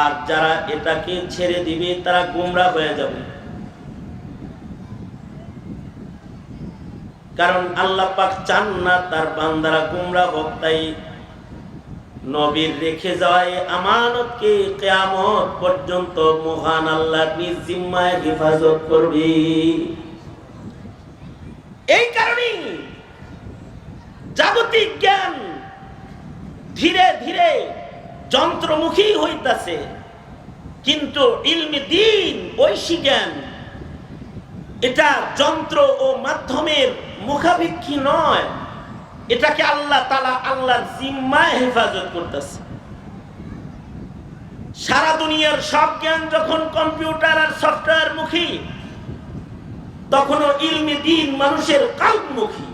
আর যারা এটাকে ছেড়ে দিবে, তারা গুমরা হয়ে যাবে। কারণ আল্লাহ পাক চান না তার বান্দারা গুমরা হোক, তাই নবীর রেখে যাওয়ায় আমানতকে কেয়ামত পর্যন্ত মহান আল্লাহ নিজ জিম্মায় হেফাজত করবি। এই কারণেই জাগতিক জ্ঞান ধীরে ধীরে যন্ত্রমুখী হইতাছে। কিন্তু ইলমি দিন ঐশী জ্ঞান, এটা যন্ত্র ও মাধ্যমের মুখাভিক্ষি নয়। এটাকে আল্লাহ তালা আল্লাহর জিম্মায় হেফাজত করতেছে। সারা দুনিয়ার সব জ্ঞান যখন কম্পিউটার আর সফটওয়্যার মুখী, তখনও ইলমি দিন মানুষের কাল্পমুখী।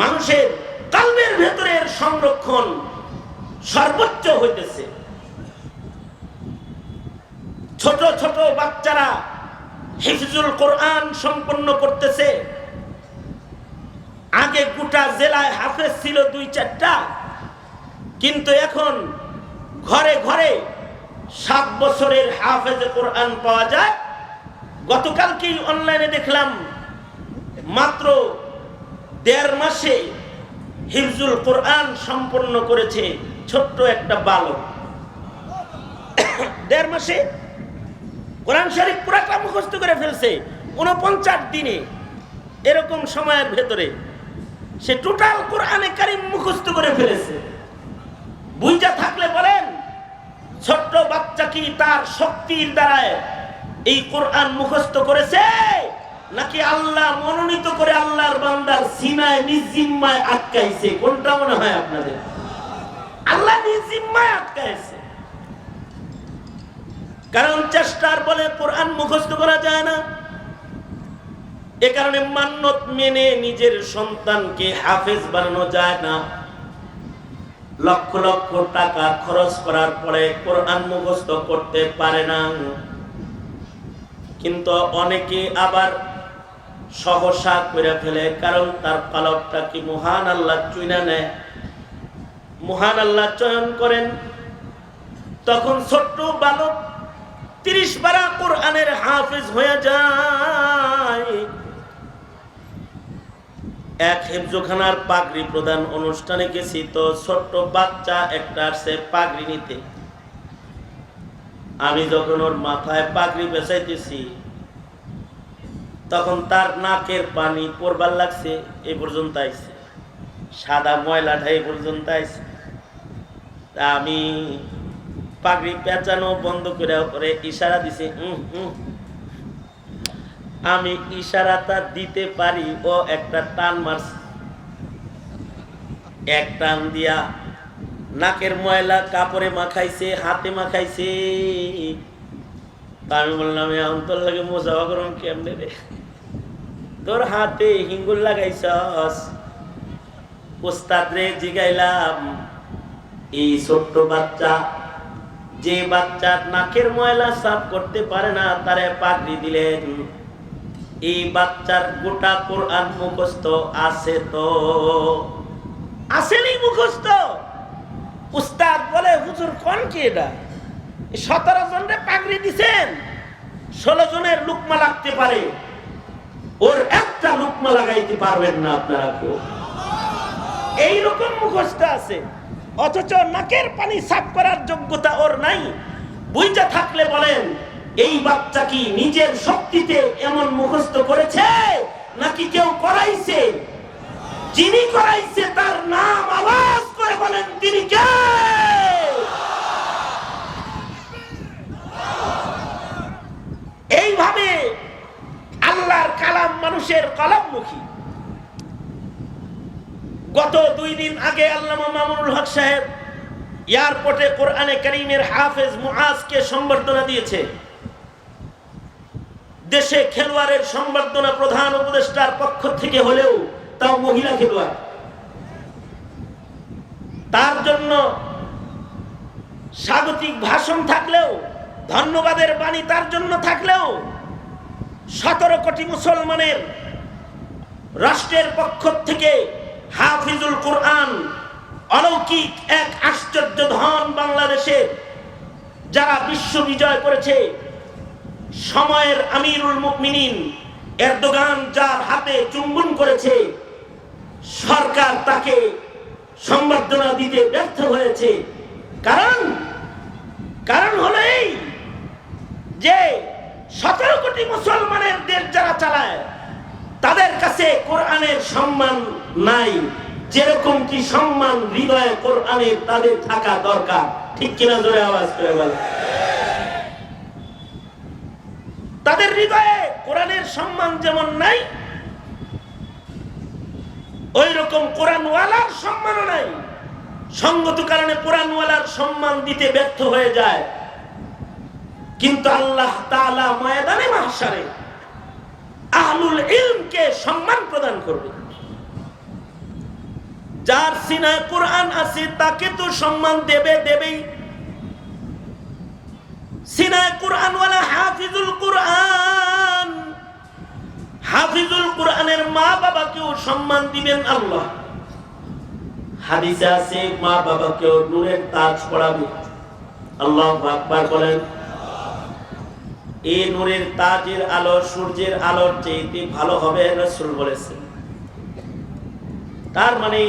মানুষের কাল্পের ভেতরের সংরক্ষণ সর্বোচ্চ হইতেছে। ছোট ছোট বাচ্চারা হিফজুল কোরআন সম্পন্ন করতেছে। আগে গোটা জেলায় হাফেজ ছিল দুই চারটা, কিন্তু এখন ঘরে ঘরে সাত বছরের হাফেজ কোরআন পাওয়া যায়। গতকালকেই অনলাইনে দেখলাম, মাত্র দেড় মাসে হিফজুল কোরআন সম্পন্ন করেছে। ছোট্ট একটা বালক। দেড় মাসে কোরআন শরীফ পুরাটা মুখস্থ করে ফেলছে, উনপঞ্চাশ দিনে। এরকম সময়ের ভেতরে সে টোটাল কোরআনে কারিম মুখস্থ করে ফেলেছে। বুঝা থাকলে বলেন, ছোট্ট বাচ্চা কি তার শক্তির দ্বারায় এই কোরআন মুখস্থ করেছে? নাকি আল্লাহ মনোনীত করে আল্লাহর বান্দার সিনায় নিজিম্মায় আটকাইছে? কোনটা মনে হয় আপনাদের? আল্লাহ নিজিম্মায় আটকাইছে কারণ চেষ্টার বলে কোরআন মুখস্থ করা যায় না। এ কারণে মান্যত মেনে নিজের সন্তানকে হাফেজ বানানো যায় না। লক্ষ লক্ষ টাকা খরচ করার পরে কোরআন মুখস্থ করতে পারে না। কিন্তু অনেকে আবার সহসা করে ফেলে, কারণ তার পালকটা কি মহান আল্লাহ চুইনা নেয়? মহান আল্লাহ চয়ন করেন। তখন ছোট্ট বালক তিরিশ বারা কোরআনের হাফেজ হয়ে যায়। এক হেফজোখানার পাগড়ি প্রদান অনুষ্ঠানে গেছি তো ছোট্ট বাচ্চা একটা আসছে পাগড়ি নিতে। আমি যখন ওর মাথায় পাগড়ি বেচাইতেছি, তখন তার নাকের পানি পড়বার লাগছে, এ পর্যন্ত আইছে। সাদা ময়লাটা এই পর্যন্ত আইছে তা আমি পাগড়ি পেঁচানো বন্ধ করে করে ইশারা দিছে। আমি ইশারাটা দিতে পারি, ও একটা টান মারছে। এক টান দিয়া নাকের ময়লা কাপড়ে মাখাইছে, হাতে মাখাইছে। তা আমি বললাম এখন তোর লাগে মোজাফা করুন কেমনে রে? তোর হাতে হিঙ্গুল লাগাইছস। ওস্তাদ রে জিগাইলাম, এই ছোট্ট বাচ্চা, যে বাচ্চার নাকের ময়লা সাফ করতে পারে না, তারে পাগড়ি দিলেন। এই বাচ্চার গোটা কোরআন মুখস্থ আছে তো? আসেনি মুখস্থ? উস্তাদ বলে, হুজুর, কোন কি এটা? সতেরো জনের পাগড়ি দিছেন? ষোলো জনের লুকমা লাগতে পারে। ওর একটা লুকমা লাগাইতে পারবেন না আপনারা কেউ। এইরকম মুখস্থ আছে। অথচ নাকের পানি সাফ করার যোগ্যতা ওর নাই। বুঝতে থাকলে বলেন, এই বাচ্চা কি নিজের শক্তিতে এমন মুখস্থ করেছে, নাকি কেউ করাইছে? যিনি করাইছে তার নাম আওয়াজ করে বলেন, তিনি কে? এইভাবে আল্লাহর কালাম মানুষের কলমমুখী। গত দুই দিন আগে আল্লামা মামুনুল হক সাহেব এয়ারপোর্টে কোরআনে করিমের হাফেজ মুআজকে সম্বর্ধনা দিয়েছে। দেশে খেলোয়াড়ের সম্বর্ধনা প্রধান উপদেষ্টার পক্ষ থেকে হলেও তাও মহিলা খেলোয়াড়। তার জন্য স্বাগতিক ভাষণ থাকলেও, ধন্যবাদের বাণী তার জন্য থাকলেও সতেরো কোটি মুসলমানের রাষ্ট্রের পক্ষ থেকে হাফিজুল কোরআন, অলৌকিক এক আশ্চর্য ধন বাংলাদেশে, যারা বিশ্ব বিজয় করেছে। সময়ের আমিরুল মুকমিনিন এরদোগান যার হাতে চুম্বন করেছে, সরকার তাকে সম্বর্ধনা দিতে ব্যর্থ হয়েছে। কারণ কারণ হলো এই যে, সতেরো কোটি মুসলমানের দেশ যারা চালায় কোরআনের সম্মান নাই। যেরকম কি সম্মান হৃদয়ে কোরআনের তাদের থাকা দরকার। ঠিক কিনা জোরে আওয়াজ করে বলে তাদের হৃদয়ে কোরআনের সম্মান যেমন নাই ওই রকম কোরআনওয়ালার সম্মানও নাই। সঙ্গত কারণে কোরআনওয়ালার সম্মান দিতে ব্যর্থ হয়ে যায়। কিন্তু আল্লাহ তাআলা ময়দানে মাহশারে আহলুল ইলমকে সম্মান প্রদান করবে। যার সিনায় কোরআন আছে, তাকে তো সম্মান দেবে দেবেই। সিনায় কোরআনওয়ালা হাফিজুল কোরআন। হাফিজুল কোরআনের মা বাবাকেও সম্মান দিবেন আল্লাহ। হাদিসে আছে মা বাবাকেও নূরের তাজ পড়াবে। আল্লাহ আকবার বলেন এই নূরের তাজের আলো, সূর্যের আলোর চেয়ে ভালো হবে রসুল বলেছেন তার মানে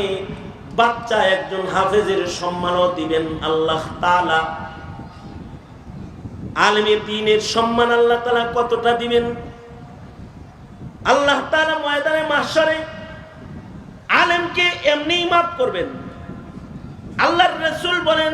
বাচ্চা একজন হাফেজের সম্মানও দিবেন আল্লাহ তালা আলমের দিনের সম্মান আল্লাহ তালা কতটা দিবেন? আল্লাহ তালা ময়দানে মাসারে আলেমকে এমনিই মাফ করবেন। আল্লাহর রসুল বলেন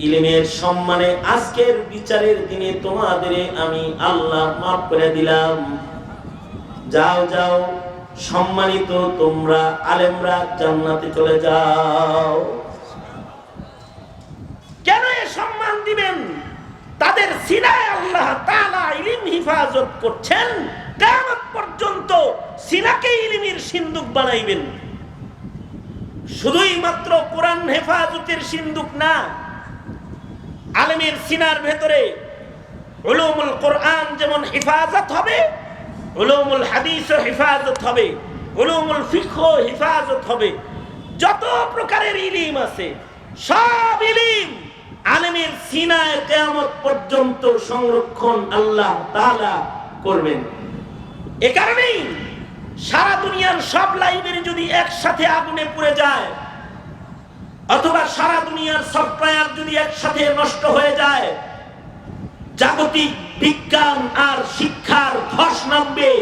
ইলিমের সম্মানে আজকের বিচারের দিনে তোমাদের আমি আল্লাহ মাফ করে দিলাম। যাও যাও, সম্মানিত তোমরা আলেমরা জান্নাতে চলে যাও। কেন এ সম্মান দিবেন? তাদের সিনায় আল্লাহ তাআলা ইলিম হিফাজত করছেন। কিয়ামত পর্যন্ত সিনাকে ইলিমের সিন্ধুক বানাইবেন। শুধুই মাত্র কোরআন হেফাজতের সিন্ধুক না আলেমের সিনার ভেতরে উলুমুল কোরআন যেমন হেফাজত হবে, উলুমুল হাদিসও হেফাজত হবে, উলুমুল ফিকহ হেফাজত হবে। যত প্রকারের ইলিম আছে, সব ইলিম আলেমের সিনায় কেয়ামত পর্যন্ত সংরক্ষণ আল্লাহ তাআলা করবেন। এ কারণেই সারা দুনিয়ার সব লাইব্রেরি যদি একসাথে আগুনে পুড়ে যায় অথবা সারা দুনিয়ার সফটওয়্যার যদি একসাথে নষ্ট হয়ে যায়, জাগতিক বিজ্ঞান আর শিক্ষার ধস নামবে।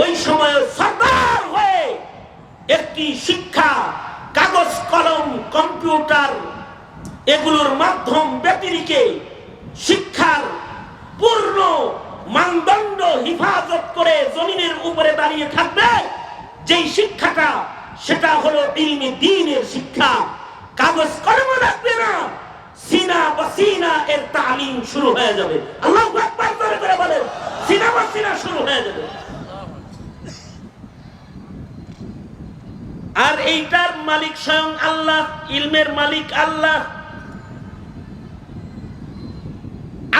ওই সময় সরকার হয়ে একটি শিক্ষা, কাগজ, কলম, কম্পিউটার এগুলোর মাধ্যম ব্যতিরিকে শিক্ষার পূর্ণ মানদণ্ড হিফাজত করে জমিনের উপরে দাঁড়িয়ে থাকবে। যেই শিক্ষাটা, সেটা হলো ইলমি দিনের শিক্ষা। কাগজ কলম রাখবে না। সিনা বা সিনা এর তালিম শুরু হয়ে যাবে। আল্লাহ আকবার করে করে বলেন, সিনা বা সিনা শুরু হয়ে যাবে। আর এইটার মালিক স্বয়ং আল্লাহ, ইলমের মালিক আল্লাহ।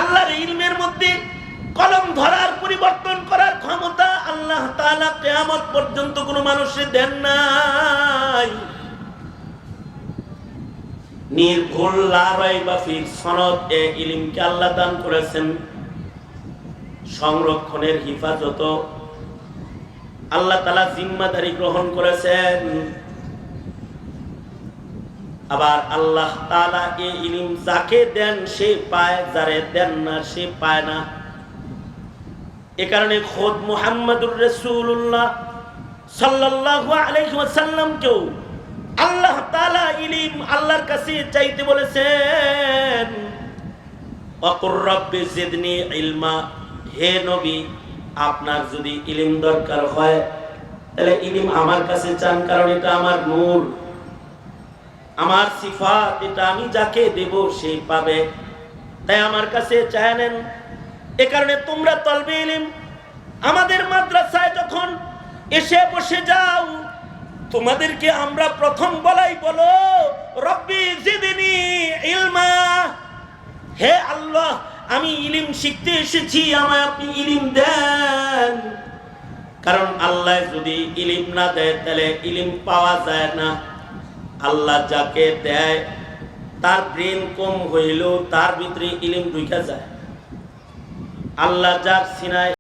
আল্লাহর ইলমের মধ্যে কলম ধরার, পরিবর্তন করার ক্ষমতা আল্লাহ তাআলা কিয়ামত পর্যন্ত কোনো মানুষের দেন নাই। সনদ এ আল্লাহ দান করেছেন। সংরক্ষণের হিফাজত। আল্লাহ তালা জিম্মাদারি গ্রহণ করেছেন। আবার আল্লাহ তাআলা এই ইলিম যাকে দেন সে পায়, যারে দেন না সে পায় না। এ কারণে খোদ মুহাম্মদুর রাসূলুল্লাহ সাল্লাল্লাহু আলাইহি ওয়াসাল্লামকেও আল্লাহ তালা ইলিম আল্লাহর কাছে চাইতে বলেছেন ইলমা। হে আপনার যদি ইলিম দরকার হয়, তাহলে ইলিম আমার কাছে চান, কারণ এটা আমার আমার এটা আমি যাকে তাই আমার কাছে নেন। তোমরা তলবে ইলিম। আমাদের মাদ্রাসায় যখন এসে বসে যাও তোমাদেরকে আমরা প্রথম বলাই বলো, রব্বি জিদিনি ইলমা। হে আল্লাহ, আমি ইলিম শিখতে এসেছি, আমায় আপনি ইলিম দেন। কারণ আল্লাহ যদি ইলিম না দেয়, তাহলে ইলিম পাওয়া যায় না। আল্লাহ যাকে দেয়, তার ব্রেন কম হইলেও তার ভিতরে ইলিম ঢুকে যায়। আল্লাহ যার সিনায়